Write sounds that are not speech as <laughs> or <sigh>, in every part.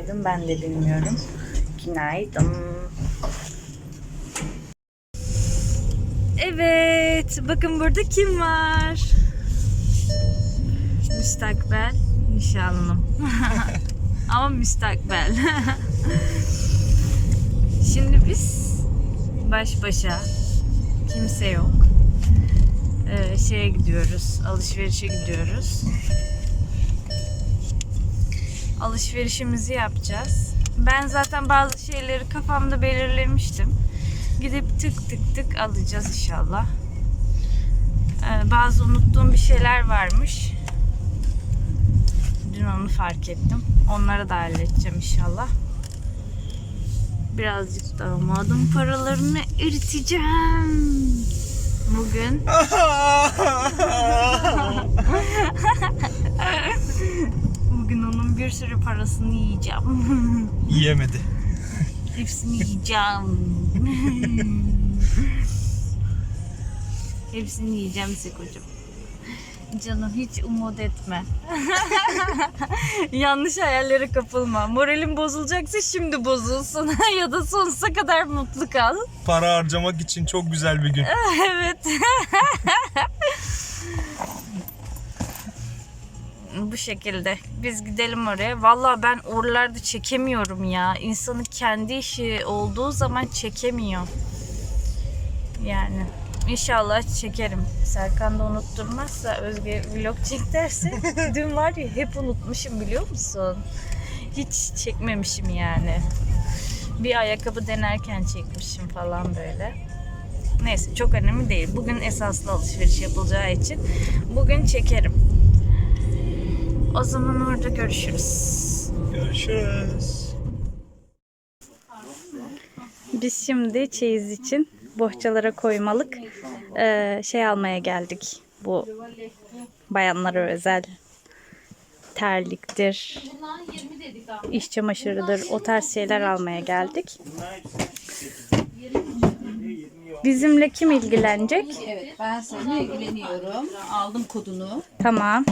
günaydın ben de bilmiyorum. Günaydın. Evet, bakın burada kim var? Müstakbel nişanlım. <laughs> Ama müstakbel. <laughs> Şimdi biz baş başa kimse yok. Ee, şeye gidiyoruz, alışverişe gidiyoruz. Alışverişimizi yapacağız. Ben zaten bazı şeyleri kafamda belirlemiştim. Gidip tık tık tık alacağız inşallah. Ee, bazı unuttuğum bir şeyler varmış. Dün onu fark ettim. Onları da halledeceğim inşallah. Birazcık damadım paralarını eriteceğim. Bugün bugün <laughs> <laughs> onun bir sürü parasını yiyeceğim. <laughs> Yiyemedi. Hepsini yiyeceğim. <laughs> Hepsini yiyeceğim Sekocuğum. Canım hiç umut etme. <laughs> Yanlış hayallere kapılma. Moralin bozulacaksa şimdi bozulsun. ya da sonsuza kadar mutlu kal. Para harcamak için çok güzel bir gün. evet. Bu şekilde. Biz gidelim oraya. Vallahi ben oralarda çekemiyorum ya. İnsanın kendi işi olduğu zaman çekemiyor. Yani inşallah çekerim. Serkan da unutturmazsa Özge vlog çek derse <laughs> dün var ya hep unutmuşum biliyor musun? Hiç çekmemişim yani. Bir ayakkabı denerken çekmişim falan böyle. Neyse çok önemli değil. Bugün esaslı alışveriş yapılacağı için bugün çekerim. O zaman orada görüşürüz. Görüşürüz. Biz şimdi çeyiz için bohçalara koymalık eee, şey almaya geldik. Bu bayanlara özel terliktir, iş çamaşırıdır, o tarz şeyler almaya geldik. Bizimle kim ilgilenecek? Evet ben seninle ilgileniyorum. Aldım kodunu. Tamam.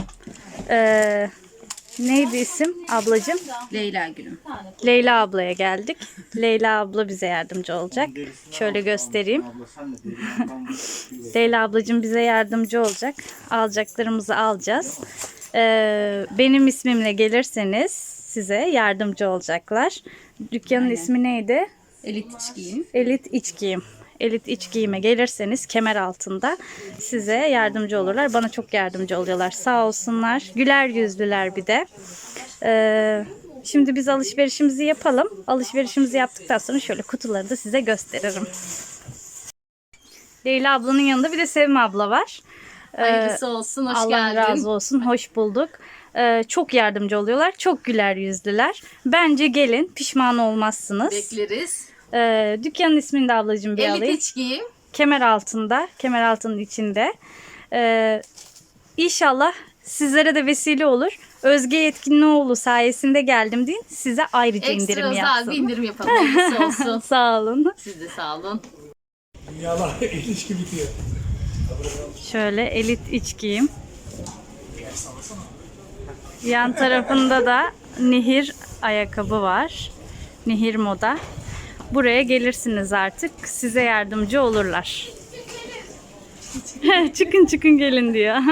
Eee, neydi isim ablacığım? Leyla Gülüm. Leyla ablaya geldik. Leyla abla bize yardımcı olacak. Şöyle göstereyim. Leyla ablacığım bize yardımcı olacak. Alacaklarımızı alacağız. Ee, benim ismimle gelirseniz size yardımcı olacaklar. Dükkanın Aynen. ismi neydi? Elit içkiyim. Elit İç Giyim. Elit İç Giyim'e gelirseniz kemer altında size yardımcı olurlar. Bana çok yardımcı oluyorlar. Sağ olsunlar. Güler yüzlüler bir de. Ee, şimdi biz alışverişimizi yapalım. Alışverişimizi yaptıktan sonra şöyle kutuları da size gösteririm. Leyla ablanın yanında bir de Sevim abla var. Ee, Hayırlısı olsun. Hoş Allah geldin. razı olsun. Hoş bulduk. Ee, çok yardımcı oluyorlar. Çok güler yüzlüler. Bence gelin. Pişman olmazsınız. Bekleriz. Ee, dükkanın ismini de ablacığım bir Elit alayım. içkiyim. Kemer altında, kemer altının içinde. Ee, inşallah sizlere de vesile olur. Özge Yetkinlioğlu sayesinde geldim deyin. Size ayrıca Ekstra indirim özel yapsın. bir indirim <laughs> yapalım. Hayırlısı olsun. <laughs> Sağ olun. Siz de sağ olun. Yalan <laughs> ilişki bitiyor. Şöyle elit içkiyim. Yan tarafında da Nehir ayakkabı var. Nehir moda. Buraya gelirsiniz artık. Size yardımcı olurlar. <laughs> çıkın çıkın gelin diyor. <laughs>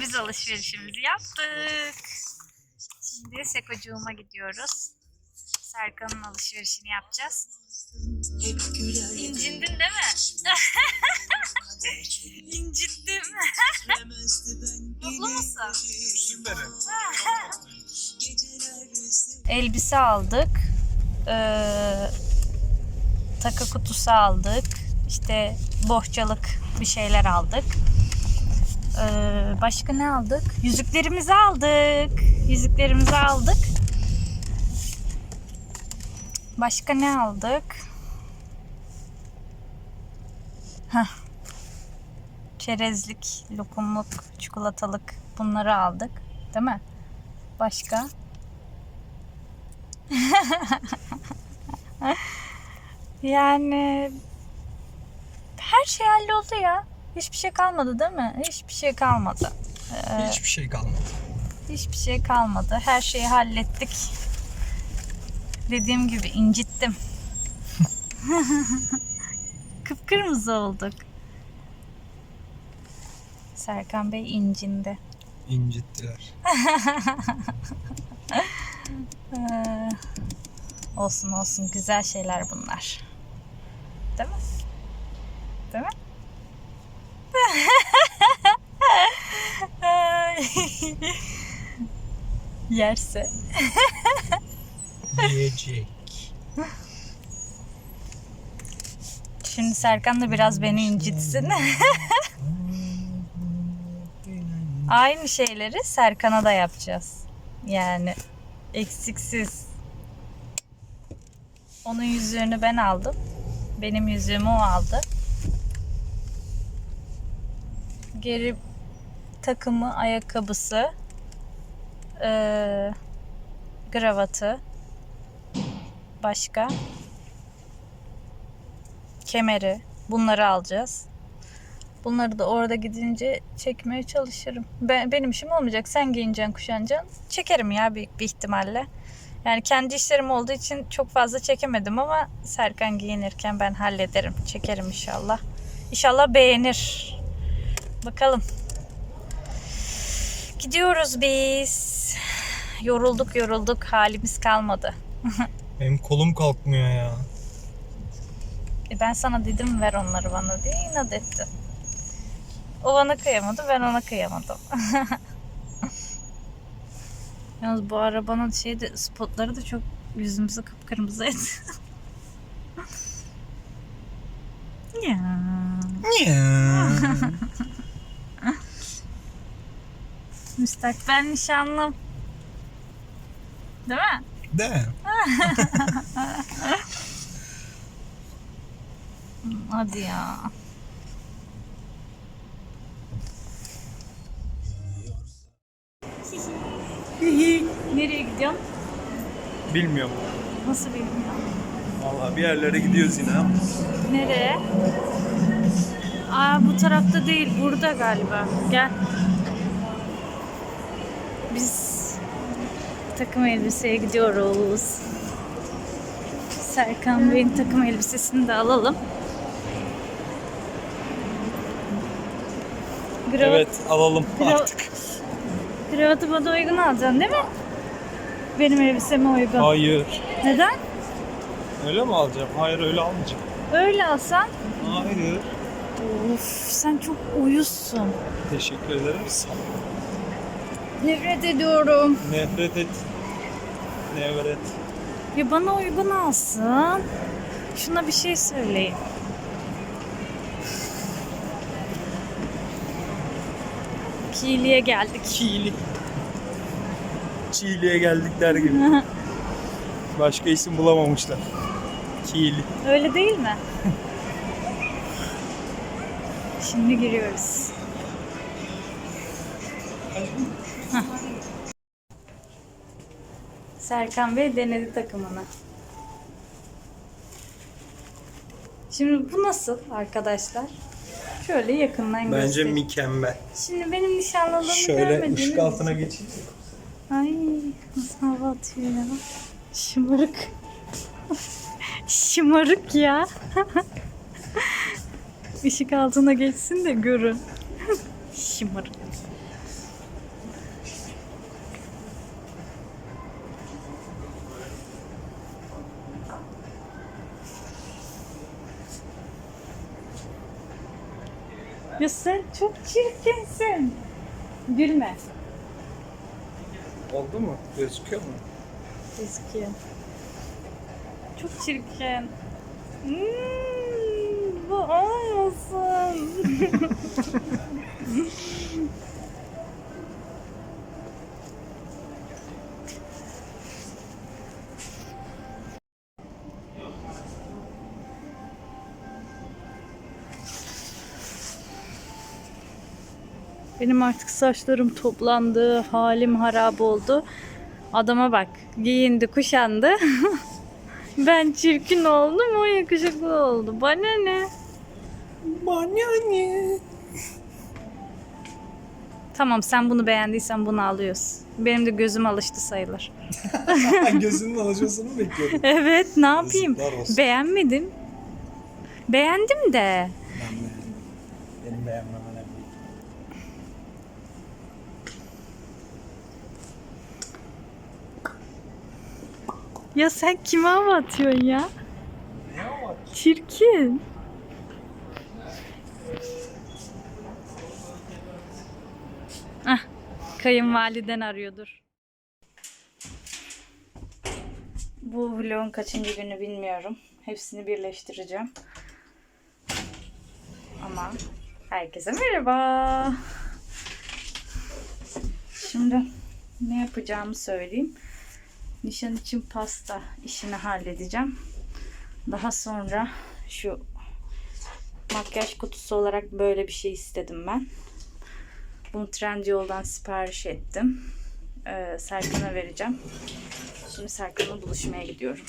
Biz alışverişimizi yaptık. Şimdi Sekocuğuma gidiyoruz. Serkan'ın alışverişini yapacağız. İncindin değil mi? <laughs> İncindim. Mutlu musun? Süperim. Elbise aldık. Ee, takı kutusu aldık. İşte bohçalık bir şeyler aldık. Ee, başka ne aldık? Yüzüklerimizi aldık. Yüzüklerimizi aldık. Başka ne aldık? Heh. Çerezlik, lokumluk, çikolatalık bunları aldık. Değil mi? Başka? <laughs> yani her şey halloldu ya. Hiçbir şey kalmadı değil mi? Hiçbir şey kalmadı. Ee, Hiçbir şey kalmadı. Hiçbir şey kalmadı. Her şeyi hallettik. Dediğim gibi incittim. <laughs> Kıpkırmızı olduk. Serkan Bey incindi. İncittiler. <laughs> Ee, olsun olsun güzel şeyler bunlar. Değil mi? Değil mi? Yerse. Yiyecek. Şimdi Serkan da biraz beni incitsin. <laughs> Aynı şeyleri Serkan'a da yapacağız. Yani eksiksiz. Onun yüzüğünü ben aldım. Benim yüzüğümü o aldı. Geri takımı, ayakkabısı, eee, gravatı, başka kemeri bunları alacağız. Bunları da orada gidince çekmeye çalışırım. Ben, benim işim olmayacak. Sen giyineceksin, kuşanacaksın. Çekerim ya büyük bir ihtimalle. Yani kendi işlerim olduğu için çok fazla çekemedim ama Serkan giyinirken ben hallederim. Çekerim inşallah. İnşallah beğenir. Bakalım. Gidiyoruz biz. Yorulduk yorulduk. Halimiz kalmadı. <laughs> Benim kolum kalkmıyor ya. E ben sana dedim ver onları bana diye inat etti. O bana kıyamadı ben ona kıyamadım. <laughs> Yalnız bu arabanın şeyde spotları da çok yüzümüzü kıpkırmızıydı. <laughs> ya. Ya. <laughs> Müstakbel nişanlım. Değil mi? De. Hadi ya. Nereye gidiyorsun? Bilmiyorum. Nasıl bilmiyorum. Vallahi bir yerlere gidiyoruz yine. Nereye? Aa bu tarafta değil, burada galiba. Gel. Biz takım elbiseye gidiyoruz. Serkan Bey'in takım elbisesini de alalım. Gravat, Evet alalım Gra- artık. Kravatı bana uygun alacaksın değil mi? Benim elbiseme uygun. Hayır. Neden? Öyle mi alacağım? Hayır öyle almayacağım. Öyle alsan. Hayır. Of sen çok uyuzsun. Teşekkür ederiz. Nefret ediyorum. Nefret et. Nefret. Ya bana uygun alsın. Şuna bir şey söyleyin. Kili'ye geldik. Çiğli. Çiğli'ye geldik der gibi. <laughs> Başka isim bulamamışlar. Çiğli. Öyle değil mi? <laughs> Şimdi giriyoruz. Hah. Serkan Bey denedi takımını. Şimdi bu nasıl arkadaşlar? Şöyle yakından Bence göstereyim. mükemmel. Şimdi benim nişanlılığımı Şöyle görmediğiniz ışık altına geçeyim. Ay nasıl hava atıyor ya. Şımarık. Şımarık ya. Işık altına geçsin de görün. Şımarık. Ya sen çok çirkinsin. Gülme. Oldu mu? Gözüküyor mu? Gözüküyor. Çok çirkin. Hmm, bu olmasın. <laughs> Benim artık saçlarım toplandı, halim harap oldu. Adama bak, giyindi, kuşandı. <laughs> ben çirkin oldum, o yakışıklı oldu. Bana ne? Bana ne? Tamam, sen bunu beğendiysen bunu alıyorsun. Benim de gözüm alıştı sayılır. <laughs> Gözünün <laughs> alışmasını mı bekliyordun? Evet ne yapayım? Yazıklar olsun. Beğenmedim. Beğendim de. Ben beğendim. Benim beğenmem önemli. Ya sen kime hava atıyorsun ya? Çirkin. Ah, kayınvaliden arıyordur. Bu vlogun kaçıncı günü bilmiyorum. Hepsini birleştireceğim. Ama herkese merhaba. Şimdi ne yapacağımı söyleyeyim. Nişan için pasta işini halledeceğim. Daha sonra şu makyaj kutusu olarak böyle bir şey istedim ben. Bunu Trendyol'dan sipariş ettim. Ee, Serkan'a vereceğim. Şimdi Serkan'la buluşmaya gidiyorum.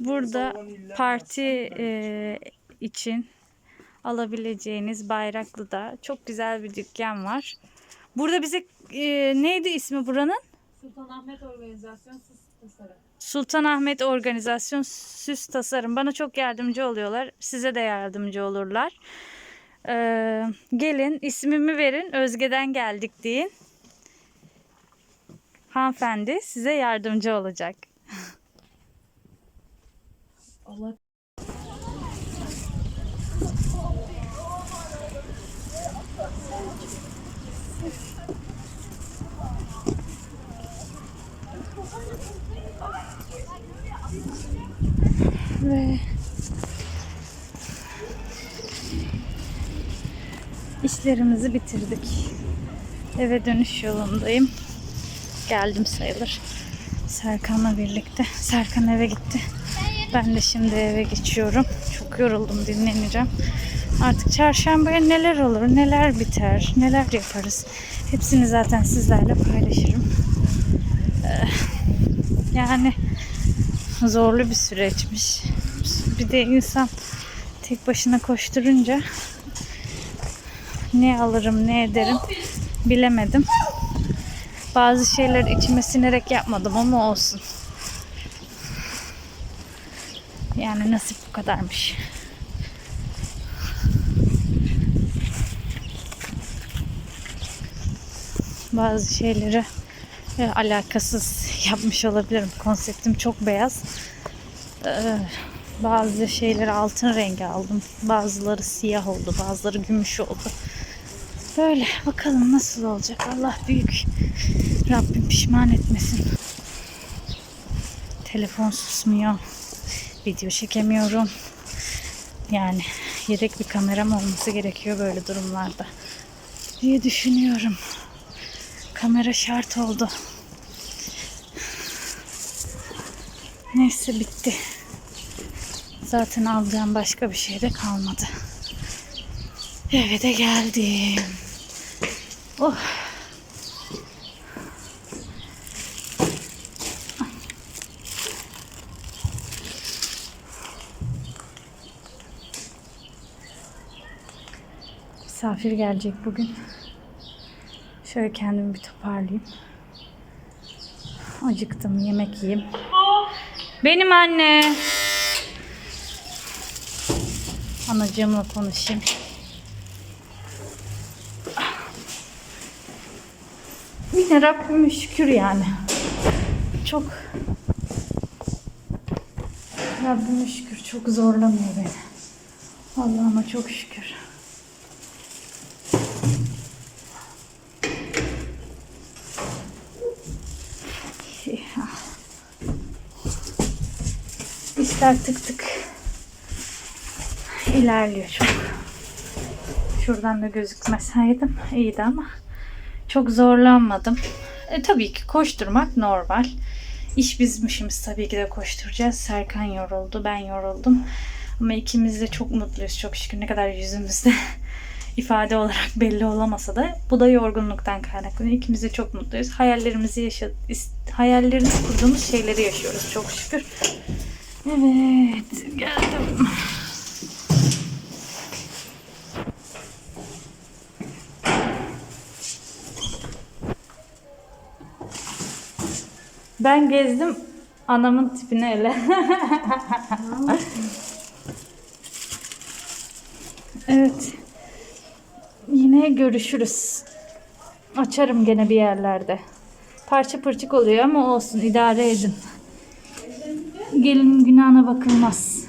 Burada parti e, için alabileceğiniz Bayraklı'da çok güzel bir dükkan var. Burada bize e, neydi ismi buranın? Sultanahmet Organizasyon Sus Tasarım. Sultanahmet Organizasyon Süs Tasarım. Bana çok yardımcı oluyorlar. Size de yardımcı olurlar. Ee, gelin ismimi verin. Özge'den geldik deyin. Hanımefendi size yardımcı olacak. <laughs> Allah Ve işlerimizi bitirdik. Eve dönüş yolundayım. Geldim sayılır. Serkan'la birlikte. Serkan eve gitti. Ben de şimdi eve geçiyorum. Çok yoruldum dinleneceğim. Artık çarşambaya neler olur, neler biter, neler yaparız. Hepsini zaten sizlerle paylaşırım. Ee, yani zorlu bir süreçmiş. Bir de insan tek başına koşturunca ne alırım ne ederim bilemedim. Bazı şeyler içime sinerek yapmadım ama olsun. Yani nasip bu kadarmış. Bazı şeyleri e, alakasız yapmış olabilirim. Konseptim çok beyaz. Ee, bazı şeyleri altın rengi aldım. Bazıları siyah oldu. Bazıları gümüş oldu. Böyle bakalım nasıl olacak. Allah büyük. Rabbim pişman etmesin. Telefon susmuyor. Video çekemiyorum. Yani yedek bir kameram olması gerekiyor böyle durumlarda. diye düşünüyorum. Kamera şart oldu. Neyse bitti. Zaten alacağım başka bir şey de kalmadı. Eve de geldim. Oh. Misafir gelecek bugün. Şöyle kendimi bir toparlayayım. Acıktım, yemek yiyeyim. Benim anne. Anacığımla konuşayım. Yine Rabbime şükür yani. Çok Rabbime şükür çok zorlamıyor beni. Allah'ıma çok şükür. İşler tık tık ilerliyor çok. Şuradan da gözükmeseydim iyiydi ama çok zorlanmadım. E, tabii ki koşturmak normal. İş bizmişimiz tabii ki de koşturacağız. Serkan yoruldu, ben yoruldum. Ama ikimiz de çok mutluyuz çok şükür. Ne kadar yüzümüzde <laughs> ifade olarak belli olamasa da bu da yorgunluktan kaynaklanıyor. İkimiz de çok mutluyuz. Hayallerimizi yaşa hayallerimizi kurduğumuz şeyleri yaşıyoruz çok şükür. Evet, geldim. Ben gezdim anamın tipine öyle. <laughs> evet. Yine görüşürüz. Açarım gene bir yerlerde. Parça pırçık oluyor ama olsun idare edin. Gelinin günahına bakılmaz.